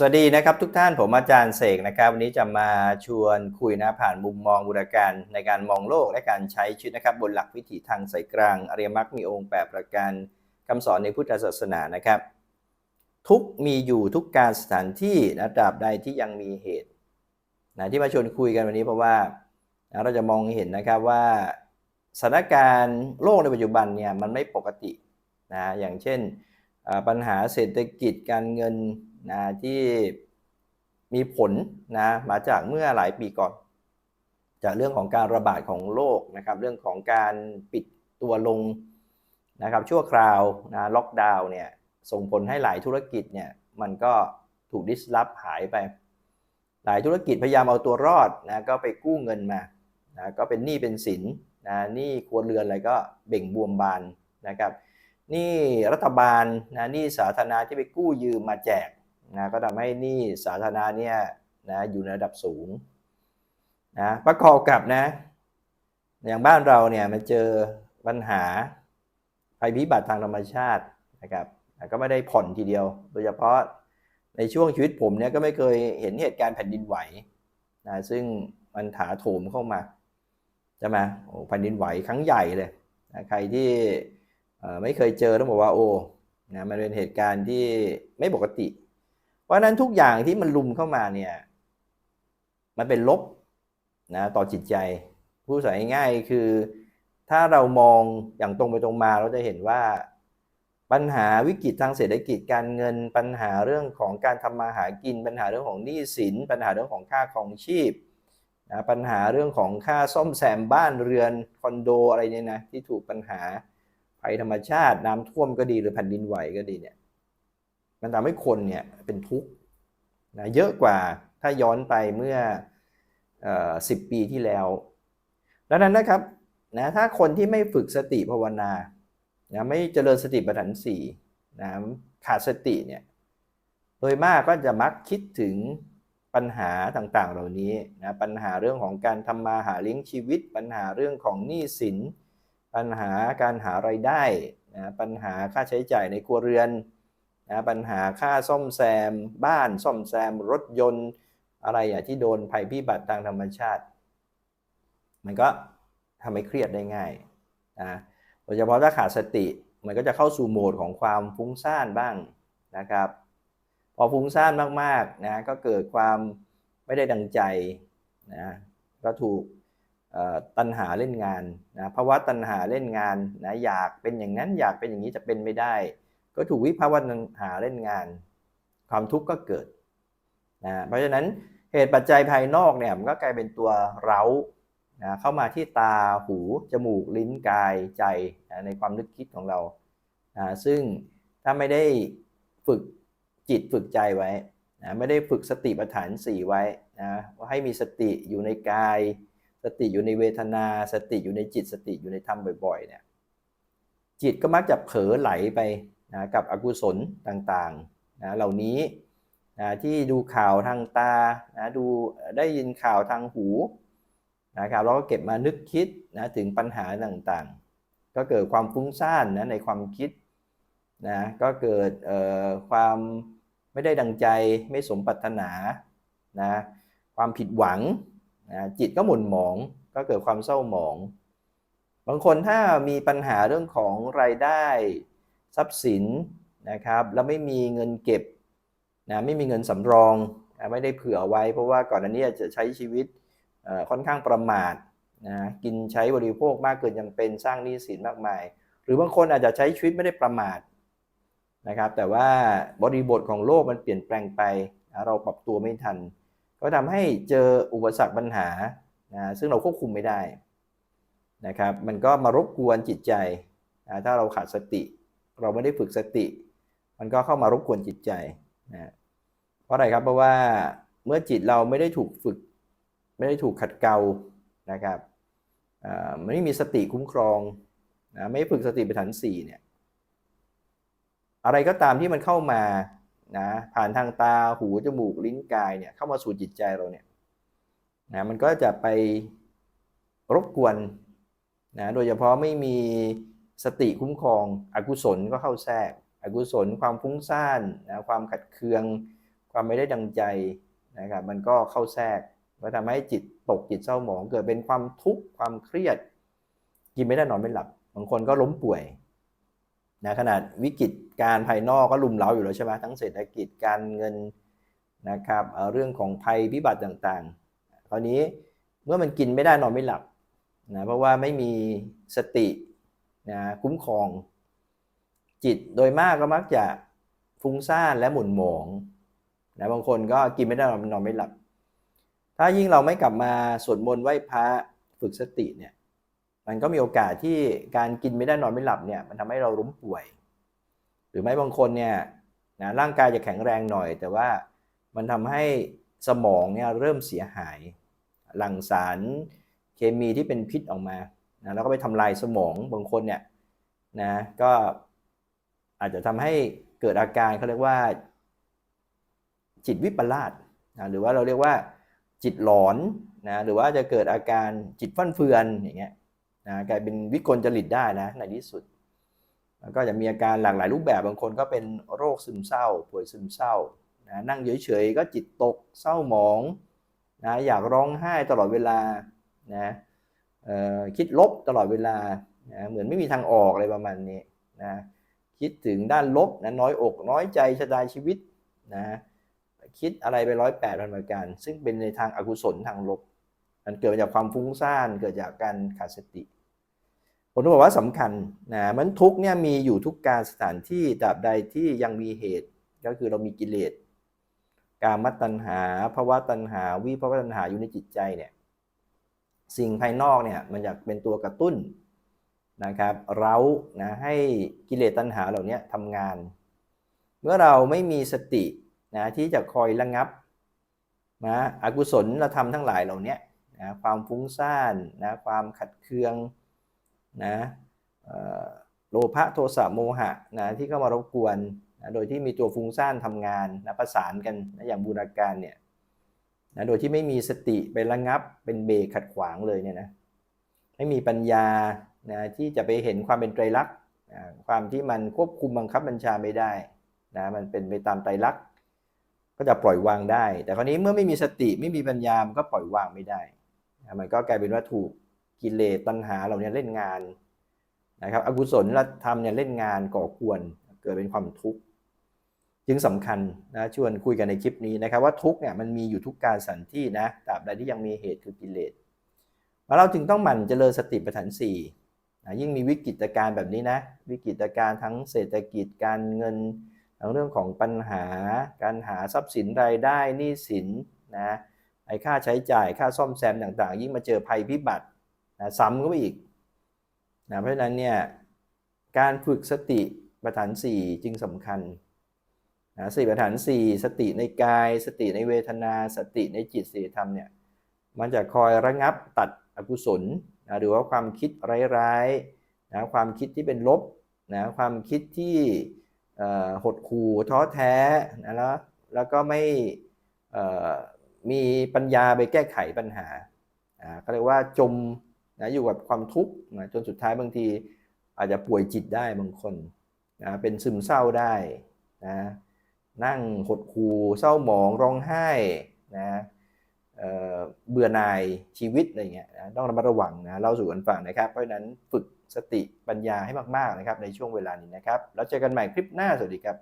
สวัสดีนะครับทุกท่านผมอาจารย์เสกนะครับ วันนี้จะมาชวนคุยนะผ่านมุมมองบูรการในการมองโลกและการใช้ชีวิตนะครับ บนหลักวิถีทางสายกลาง อริยมรรคมีองค์แปดประการคำสอนในพุทธศาสนานะครับ ทุกมีอยู่ทุกการสถานที่นะตราบใดที่ยังมีเหตุนะที่มาชวนคุยกันวันนี้เพราะว่านะเราจะมองเห็นนะครับว่าสถานการณ์โลกในปัจจุบันเนี่ยมันไม่ปกตินะอย่างเช่นปัญหาเศรษฐกิจการเงิน นะที่มีผลนะมาจากเมื่อหลายปีก่อน จากเรื่องของการระบาดของโรคนะครับ เรื่องของการปิดตัวลงนะครับ ชั่วคราวนะล็อกดาวน์เนี่ยส่งผลให้หลายธุรกิจเนี่ยมันก็ถูกดิสลอฟหายไป หลายธุรกิจพยายามเอาตัวรอดนะก็ไปกู้เงินมานะก็เป็นหนี้เป็นสินนะหนี้ครัวเรือนอะไรก็เบ่งบวมบานนะครับหนี่รัฐบาลนะหนี้สาธารณะที่ไปกู้ยืมมาแจก นะก็ทำให้หนี้สาธารณะเนี่ยนะอยู่ในระดับสูงนะประกอบกับนะ อย่างบ้านเราเนี่ยมันเจอปัญหาภัยพิบัติทางธรรมชาตินะครับก็ไม่ได้ผ่อนทีเดียว โดยเฉพาะในช่วงชีวิตผมเนี่ยก็ไม่เคยเห็นเหตุการณ์แผ่นดินไหวนะซึ่งมันถาโถมเข้ามาใช่ไหมโอ้แผ่นดินไหวครั้งใหญ่เลยนะใครที่ไม่เคยเจอต้องบอกว่าโอ้นะมันเป็นเหตุการณ์ที่ไม่ปกติ เพราะนั้นทุกอย่างที่มันลุมเข้ามาเนี่ย มันเป็นลบนะต่อจิตใจ ผู้ใส่ง่ายคือ ถ้าเรามองอย่างตรงไปตรงมาเราจะเห็นว่าปัญหาวิกฤตทางเศรษฐกิจการเงินปัญหาเรื่องของการทำมาหากิน ปัญหาเรื่องของหนี้สิน ปัญหาเรื่องของค่าของชีพนะปัญหาเรื่องของค่าซ่อมแซมบ้านเรือนคอนโดอะไรเนี่ยนะที่ถูกปัญหาภัยธรรมชาติน้ำท่วมก็ดีหรือแผ่นดินไหวก็ดีเนี่ย มันทำให้คนเนี่ยเป็นทุกข์นะเยอะกว่าถ้าย้อนไปเมื่อสิบปีที่แล้ว ดังนั้นนะครับนะถ้าคนที่ไม่ฝึกสติภาวนานะไม่เจริญสติปัฏฐานสี่นะขาดสติเนี่ยโดยมากก็จะมักคิดถึงปัญหาต่างๆ เหล่านี้นะปัญหาเรื่องของการทำมาหาเลี้ยงชีวิต ปัญหาเรื่องของหนี้สิน ปัญหาการหาไรายได้นะปัญหาค่าใช้จ่ายในครัวเรือน นะปัญหาค่าซ่อมแซม บ้านซ่อมแซม รถยนต์อะไรอย่างที่โดนภัยพิบัติทางธรรมชาติ มันก็ทำให้เครียดได้ง่ายนะโดยเฉพาะถ้าขาดสติมันก็จะเข้าสู่โหมดของความฟุ้งซ่านบ้างนะครับ พอฟุ้งซ่านมากๆนะก็เกิดความไม่ได้ดังใจนะก็ถูกตัณหาเล่นงานนะภาวะตัณหาเล่นงานนะอยากเป็นอย่างนั้นอยากเป็นอย่างนี้จะเป็นไม่ได้ ก็ถูกวิภาวะตัณหาเล่นงาน ความทุกข์ก็เกิดนะเพราะฉะนั้นเหตุปัจจัยภายนอกเนี่ยมันก็กลายเป็นตัวเร้านะเข้ามาที่ตาหู จมูกลิ้นกายใจนะในความนึกคิดของเรานะซึ่งถ้าไม่ได้ฝึกจิตฝึกใจไว้นะไม่ได้ฝึกสติปัฏฐานสี่ไว้นะว่าให้มีสติอยู่ในกาย สติอยู่ในเวทนา สติอยู่ในจิตสติอยู่ในธรรมบ่อยๆเนี่ยจิตก็มักจะเผลอไหลไป นะกับอกุศลต่างๆนะเหล่านี้นะที่ดูข่าวทางตานะดูได้ยินข่าวทางหูนะครับเราก็เก็บมานึกคิดนะถึงปัญหาต่างๆ ก็เกิดความฟุ้งซ่านนะในความคิดนะก็เกิดความไม่ได้ดังใจไม่สมปรารถนานะความผิดหวังนะจิตก็หม่นหมอง ก็เกิดความเศร้าหมอง บางคนถ้ามีปัญหาเรื่องของรายได้ ทรัพย์สินนะครับแล้วไม่มีเงินเก็บนะไม่มีเงินสำรองนะไม่ได้เผื่อไว้ เพราะว่าก่อนหน้านี้จะใช้ชีวิตค่อนข้างประมาทนะกินใช้บริโภคมากเกินจำเป็นสร้างหนี้สินมากมาย หรือบางคนอาจจะใช้ชีวิตไม่ได้ประมาทนะครับแต่ว่าบริบทของโลกมันเปลี่ยนแปลงไปนะเราปรับตัวไม่ทัน ก็ทำให้เจออุปสรรคปัญหานะซึ่งเราควบคุมไม่ได้นะครับมันก็มารบกวนจิตใจนะถ้าเราขาดสติ เราไม่ได้ฝึกสติ มันก็เข้ามารบกวนจิตใจนะเพราะอะไรครับเพราะว่าเมื่อจิตเราไม่ได้ถูกฝึก ไม่ได้ถูกขัดเกลานะครับไม่มีสติคุ้มครองนะไม่ฝึกสติปัฏฐานสี่เนี่ยอะไรก็ตามที่มันเข้ามานะผ่านทางตาหูจมูกลิ้นกายเนี่ยเข้ามาสู่จิตใจเราเนี่ยนะมันก็จะไปรบกวนนะโดยเฉพาะไม่มี สติคุ้มครอง อกุศลก็เข้าแทรก อกุศลความฟุ้งซ่านนะความขัดเคือง ความไม่ได้ดังใจนะครับมันก็เข้าแทรกก็ทำให้จิตตกจิตเศร้าหมองเกิดเป็นความทุกข์ความเครียด กินไม่ได้นอนไม่หลับบางคนก็ล้มป่วยนะขนาดวิกฤตการภายนอกก็ลุมเร้าอยู่แล้วใช่ไหมทั้งเศรษฐกิจการเงินนะครับเรื่องของภัยพิบัติต่างๆคราวนี้เมื่อมันกินไม่ได้นอนไม่หลับนะเพราะว่าไม่มีสติ นะคุ้มครอง จิตโดยมากก็มักจะฟุ้งซ่านและหมุนหมองนะบางคนก็กินไม่ได้นอนไม่หลับ ถ้ายิ่งเราไม่กลับมาสวดมนต์ไหว้พระฝึกสติเนี่ยมันก็มีโอกาสที่การกินไม่ได้นอนไม่หลับเนี่ยมันทำให้เราล้มป่วย หรือไม่บางคนเนี่ยนะร่างกายจะแข็งแรงหน่อย แต่ว่ามันทำให้สมองเนี่ยเริ่มเสียหาย หลั่งสารเคมีที่เป็นพิษออกมา นะแล้วก็ไปทำลายสมองบางคนเนี่ยนะก็อาจจะทำให้เกิดอาการเขาเรียกว่า จิตวิปลาสนะหรือว่าเราเรียกว่า จิตหลอนนะหรือว่าจะเกิดอาการจิตฟั่นเฟือนอย่างเงี้ยนะกลายเป็นวิกลจริตได้นะในที่สุดแล้วก็จะมีอาการหลากหลายรูปแบบบางคนก็เป็นโรคซึมเศร้า ป่วยซึมเศร้านะนั่งเฉยๆก็จิตตกเศร้าหมองนะอยากร้องไห้ตลอดเวลานะ คิดลบตลอดเวลานะเหมือนไม่มีทางออกอะไรประมาณนี้นะคิดถึงด้านลบนะน้อยอกน้อยใจชะตาชีวิตนะคิดอะไรไปร้อยแปดพันประการ ซึ่งเป็นในทางอากุศลทางลบ มันเกิดมาจากความฟุ้งซ่านเกิดจากการขาดสติผมต้องบอกว่าสำคัญนะมันทุกเนี่ยมีอยู่ทุกการสถานที่ตราบใดที่ยังมีเหตุ ก็คือเรามีกิเลสการมตัณหาภาวะตัณหาวิภาวะตัณหาอยู่ในจิตใจเนี่ย สิ่งภายนอกเนี่ยมันอยากเป็นตัวกระตุ้นนะครับเรานะให้กิเลสตัณหาเหล่านี้ทำงาน เมื่อเราไม่มีสตินะที่จะคอยระงับนะอกุศลเราทำทั้งหลายเหล่านี้นะความฟุ้งซ่านนะความขัดเคืองนะโลภะโทสะโมหะนะที่เข้ามารบกวนนะโดยที่มีตัวฟุ้งซ่านทำงานนะประสานกันนะอย่างบูรณาการเนี่ย นะโดยที่ไม่มีสติไประงับเป็นเบรกขัดขวางเลยเนี่ยนะไม่มีปัญญานะที่จะไปเห็นความเป็นไตรลักษณ์ความที่มันควบคุมบังคับบัญชาไม่ได้นะมันเป็นไปตามไตรลักษณ์ก็จะปล่อยวางได้ แต่คราวนี้เมื่อไม่มีสติไม่มีปัญญามันก็ปล่อยวางไม่ได้นะมันก็กลายเป็นว่าถูกกิเลสตัณหาเหล่านี้เล่นงานนะครับอกุศลธรรมเนี่ยเล่นงานก่อกวนเกิดเป็นความทุกข์ จึงสำคัญนะชวนคุยกันในคลิปนี้นะครับว่าทุกเนี่ยมันมีอยู่ทุกการสันที่นะตราบใดที่ยังมีเหตุคือกิเลสเราจึงต้องหมั่นเจริญสติปัฏฐานสี่นะยิ่งมีวิกฤตการณ์แบบนี้นะวิกฤตการณ์ทั้งเศรษฐกิจการเงินทั้งเรื่องของปัญหา การหาทรัพย์สินรายได้หนี้สินนะไอ้ค่าใช้จ่ายค่าซ่อมแซมต่างๆ ยิ่งมาเจอภัยพิบัตินะซ้ำก็ไปอีกนะเพราะฉะนั้นเนี่ยการฝึกสติปัฏฐาน 4 จึงสำคัญ นะสติปัฏฐาน4สติในกาย สติในเวทนา สติในจิตสีธรรมเนี่ยมันจะคอยระงับตัดอกุศลนะหรือว่าความคิดร้ายๆนะความคิดที่เป็นลบนะความคิดที่หดหู่ท้อแท้นะแล้วแล้วก็ไม่มีปัญญาไปแก้ไขปัญหาอ่าเขาเรียกว่าจมนะอยู่กับความทุกข์นะจนสุดท้ายบางทีอาจจะป่วยจิตได้บางคนนะเป็นซึมเศร้าได้นะ นั่งหดหู่เศร้าหมองร้องไห้นะเเบื่อหน่ายชีวิตอะไรเงี้ยนะต้องระมัดระวังนะเล่าสู่กันฟังนะครับเพราะฉะนั้นฝึกสติปัญญาให้มากๆนะครับในช่วงเวลานี้นะครับ แล้วเจอกันใหม่คลิปหน้าสวัสดีครับ